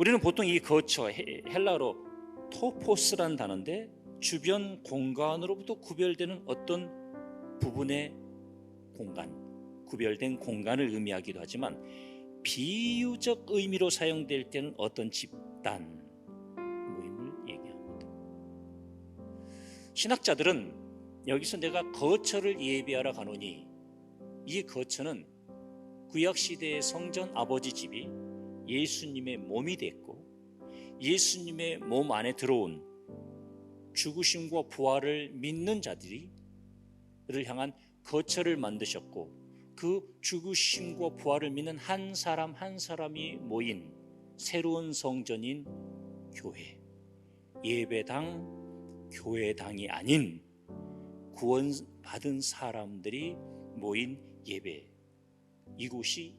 우리는 보통 이 거처 헬라어로 토포스라는 단어인데 주변 공간으로부터 구별되는 어떤 부분의 공간, 구별된 공간을 의미하기도 하지만 비유적 의미로 사용될 때는 어떤 집단 모임을 얘기합니다. 신학자들은 여기서 내가 거처를 예비하러 가노니 이 거처는 구약 시대의 성전 아버지 집이 예수님의 몸이 됐고 예수님의 몸 안에 들어온 죽으심과 부활을 믿는 자들이 를 향한 거처를 만드셨고 그 죽으심과 부활을 믿는 한 사람 한 사람이 모인 새로운 성전인 교회 예배당 교회당이 아닌 구원받은 사람들이 모인 예배. 이곳이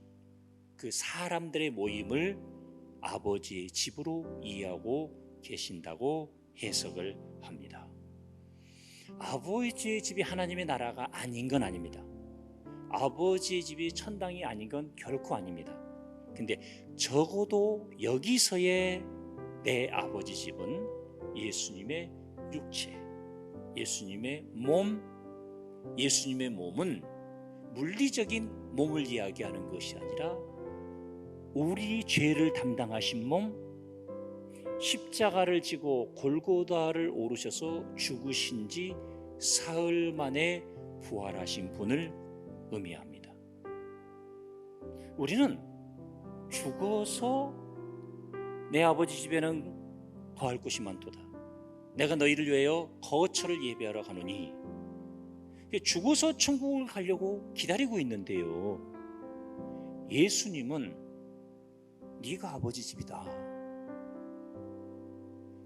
그 사람들의 모임을 아버지의 집으로 이해하고 계신다고 해석을 합니다. 아버지의 집이 하나님의 나라가 아닌 건 아닙니다. 아버지의 집이 천당이 아닌 건 결코 아닙니다. 근데 적어도 여기서의 내 아버지 집은 예수님의 육체, 예수님의 몸, 예수님의 몸은 물리적인 몸을 이야기하는 것이 아니라 우리 죄를 담당하신 몸, 십자가를 지고 골고다를 오르셔서 죽으신 지 사흘 만에 부활하신 분을 의미합니다. 우리는 죽어서 내 아버지 집에는 거할 곳이 많도다. 내가 너희를 위하여 거처를 예배하러 가노니 죽어서 천국을 가려고 기다리고 있는데요. 예수님은 네가 아버지 집이다.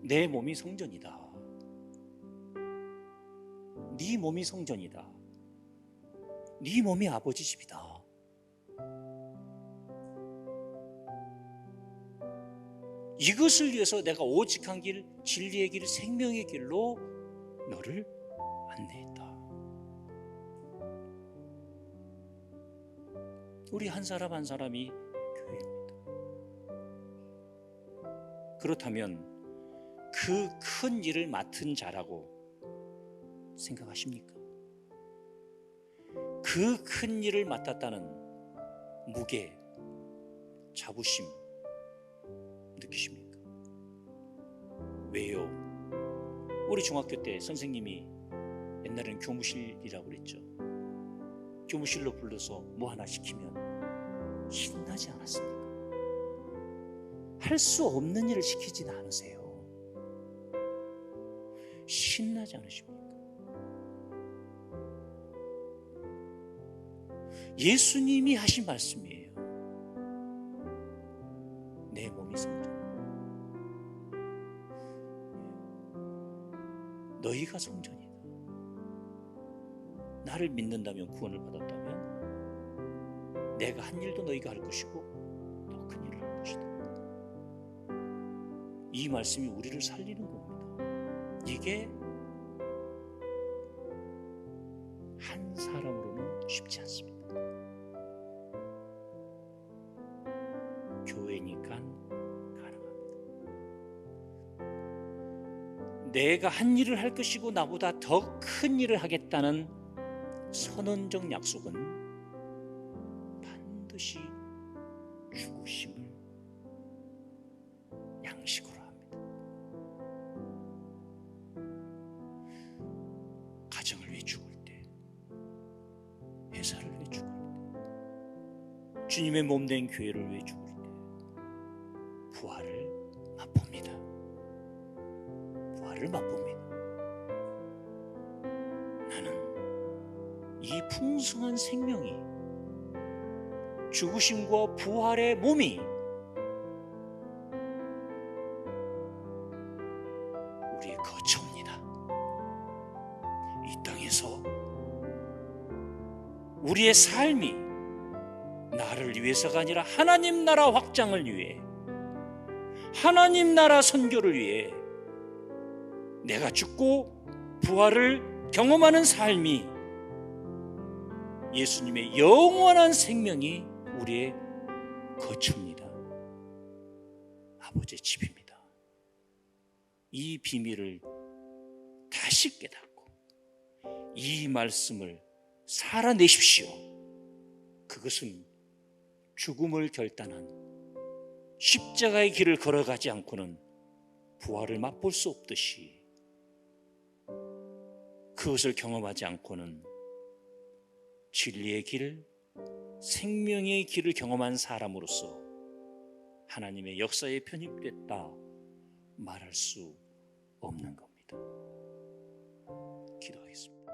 내 몸이 성전이다. 네 몸이 성전이다. 네 몸이 아버지 집이다. 이것을 위해서 내가 오직한 길, 진리의 길, 생명의 길로 너를 안내했다. 우리 한 사람 한 사람이 그렇다면 그 큰 일을 맡은 자라고 생각하십니까? 그 큰 일을 맡았다는 무게, 자부심 느끼십니까? 왜요? 우리 중학교 때 선생님이 옛날에는 교무실이라고 그랬죠. 교무실로 불러서 뭐 하나 시키면 신나지 않았습니까? 할 수 없는 일을 시키진 않으세요. 신나지 않으십니까? 예수님이 하신 말씀이에요. 내 몸이 성전. 너희가 성전이다. 나를 믿는다면 구원을 받았다면 내가 한 일도 너희가 할 것이고 이 말씀이 우리를 살리는 겁니다. 이게 한 사람으로는 쉽지 않습니다. 교회니까 가능합니다. 내가 한 일을 할 것이고 나보다 더 큰 일을 하겠다는 선언적 약속은 반드시 죽으심을 가정을 위해 죽을 때, 회사를 위해 죽을 때, 주님의 몸 된 교회를 위해 죽을 때, 부활을 맛봅니다. 부활을 맛봅니다. 나는 이 풍성한 생명이 죽으심과 부활의 몸이 우리의 삶이 나를 위해서가 아니라 하나님 나라 확장을 위해 하나님 나라 선교를 위해 내가 죽고 부활을 경험하는 삶이 예수님의 영원한 생명이 우리의 거처입니다. 아버지의 집입니다. 이 비밀을 다시 깨닫고 이 말씀을 살아내십시오. 그것은 죽음을 결단한 십자가의 길을 걸어가지 않고는 부활을 맛볼 수 없듯이 그것을 경험하지 않고는 진리의 길, 생명의 길을 경험한 사람으로서 하나님의 역사에 편입됐다 말할 수 없는 겁니다. 기도하겠습니다.